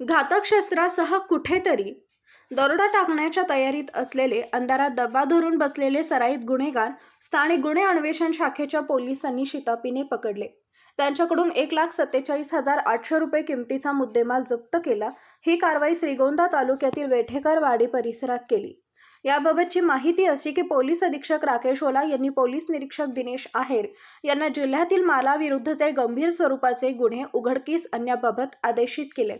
घातक शस्त्रासह कुठेतरी दरोडा टाकण्याच्या तयारीत असलेले अंधारात दबा धरून बसलेले सराईत गुन्हेगार स्थानिक गुन्हे अन्वेषण शाखेच्या पोलिसांनी शितापीने पकडले. त्यांच्याकडून एक लाख सत्तेचाळीस हजार आठशे रुपये किमतीचा मुद्देमाल जप्त केला. ही कारवाई श्रीगोंदा तालुक्यातील वेठेकरवाडी परिसरात केली. याबाबतची माहिती अशी की पोलीस अधीक्षक राकेश ओला यांनी पोलीस निरीक्षक दिनेश आहेर यांना जिल्ह्यातील मालाविरुद्धचे गंभीर स्वरूपाचे गुन्हे उघडकीस आणण्याबाबत आदेशित केले.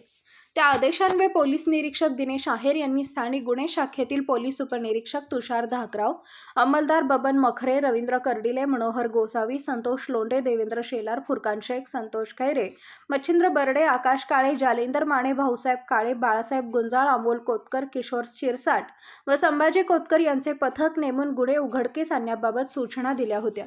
त्या आदेशान्वये पोलीस निरीक्षक दिनेश आहेर यांनी स्थानिक गुन्हे शाखेतील पोलीस उपनिरीक्षक तुषार धाकराव अंमलदार बबन मखरे रवींद्र कर्डिले मनोहर गोसावी संतोष लोंढे देवेंद्र शेलार फुरकान शेख संतोष खैरे मच्छिंद्र बर्डे आकाश काळे जालिंदर माने भाऊसाहेब काळे बाळासाहेब गुंजाळ अमोल कोतकर किशोर शिरसाट व संभाजी कोतकर यांचे पथक नेमून गुन्हे उघडकीस आणण्याबाबत सूचना दिल्या होत्या.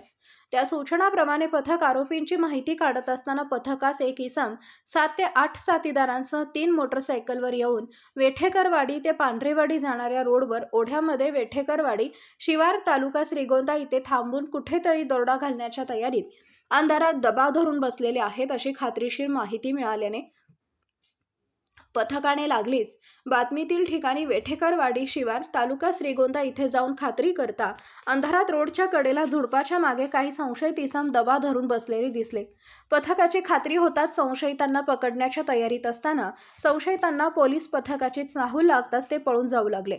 त्या सूचनाप्रमाणे पथक आरोपींची माहिती काढत असताना पथकास एक इसम सात ते आठ साथीदारांसह तीन मोटरसायकलवर येऊन वेठेकरवाडी ते पांढरेवाडी जाणाऱ्या रोडवर ओढ्यामध्ये वेठेकरवाडी शिवार तालुका श्रीगोंदा इथे थांबून कुठेतरी दरोडा घालण्याच्या तयारीत अंधारात दबाव धरून बसलेले आहेत अशी खात्रीशीर माहिती मिळाल्याने पथकाने लागलीच. बातमीतील ठिकाणी वेठेकरवाडी शिवार तालुका श्रीगोंदा इथे जाऊन खात्री करता अंधारात रोडच्या कडेला झुडपाच्या मागे काही संशयित इसम दबा धरून बसलेले दिसले. पथकाची खात्री होताच संशयितांना पकडण्याच्या तयारीत असताना संशयितांना पोलीस पथकाची चाहूल लागताच ते पळून जाऊ लागले.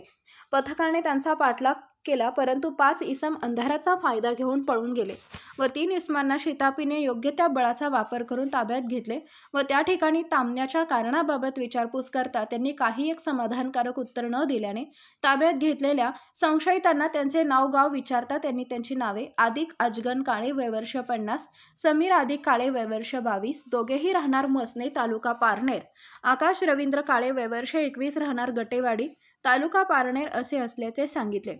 पथकाने त्यांचा पाठलाग केला परंतु पाच इसम अंधाराचा फायदा घेऊन पळून गेले व तीन इसमांना शितापीने योग्य त्या बळाचा वापर करून ताब्यात घेतले व त्या ठिकाणी तांबण्याच्या कारणाबाबत विचारपूस करता त्यांनी काही एक समाधानकारक उत्तर न दिल्याने ताब्यात घेतलेल्या संशयितांना त्यांचे नाव गाव विचारता त्यांनी त्यांची नावे आदिक अजगन काळे वयवर्ष पन्नास समीर आदिक काळे वयवर्ष बावीस दोघेही राहणार मसने तालुका पारनेर आकाश रवींद्र काळे वयवर्ष एकवीस राहणार गटेवाडी तालुका पारनेर असे असल्याचे सांगितले.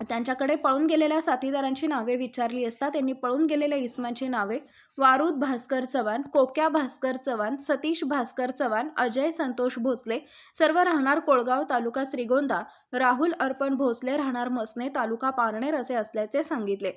त्यांच्याकडे पळून गेलेल्या साथीदारांची नावे विचारली असता त्यांनी पळून गेलेल्या इस्मांची नावे वारूद भास्कर चव्हाण कोक्या भास्कर चव्हाण सतीश भास्कर चव्हाण अजय संतोष भोसले सर्व राहणार कोळगाव तालुका श्रीगोंदा राहुल अर्पण भोसले राहणार मसने तालुका पारनेर असे असल्याचे सांगितले.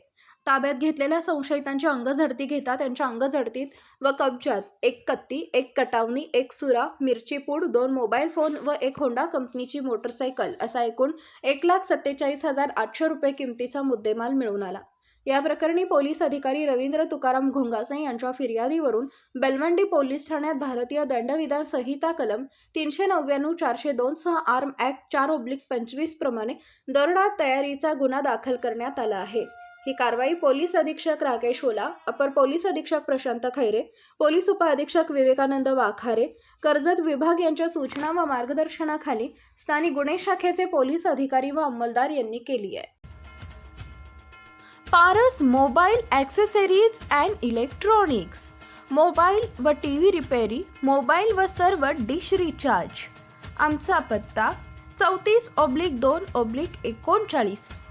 ताब्यात घेतलेल्या संशयितांची अंगझडती घेता त्यांच्या अंगझडतीत व कब्जात एक कत्ती एक कटावणी एक सुरा मिरची पूड दोन मोबाईल फोन व एक होंडा कंपनीची मोटरसायकल असा एकूण एक लाख सत्तेचाळीस हजार आठशे रुपये किमतीचा मुद्देमाल मिळून आला. या प्रकरणी पोलीस अधिकारी रवींद्र तुकाराम घोंगासे यांच्या फिर्यादीवरून बेलवंडी पोलीस ठाण्यात भारतीय दंडविधान संहिता कलम तीनशे नव्याण्णव चारशे दोन सह आर्म ॲक्ट चार ओब्लिक पंचवीस प्रमाणे दरोडा तयारीचा गुन्हा दाखल करण्यात आला आहे. ही कारवाई पोलीस अधीक्षक राकेश ओला अपर पोलीस अधीक्षक प्रशांत खैरे पोलीस उपअधीक्षक विवेकानंद वाखारे कर्जत विभाग यांच्या सूचना व मार्गदर्शनाखाली स्थानिक गुन्हे शाखेचे पोलीस अधिकारी व अंमलदार यांनी केली आहे. Paras mobile accessories and electronics mobile व टी व्ही रिपेरी मोबाईल व सर्व डिश रिचार्ज. आमचा पत्ता चौतीस ऑब्लिक दोन ऑब्लिक एकोणचाळीस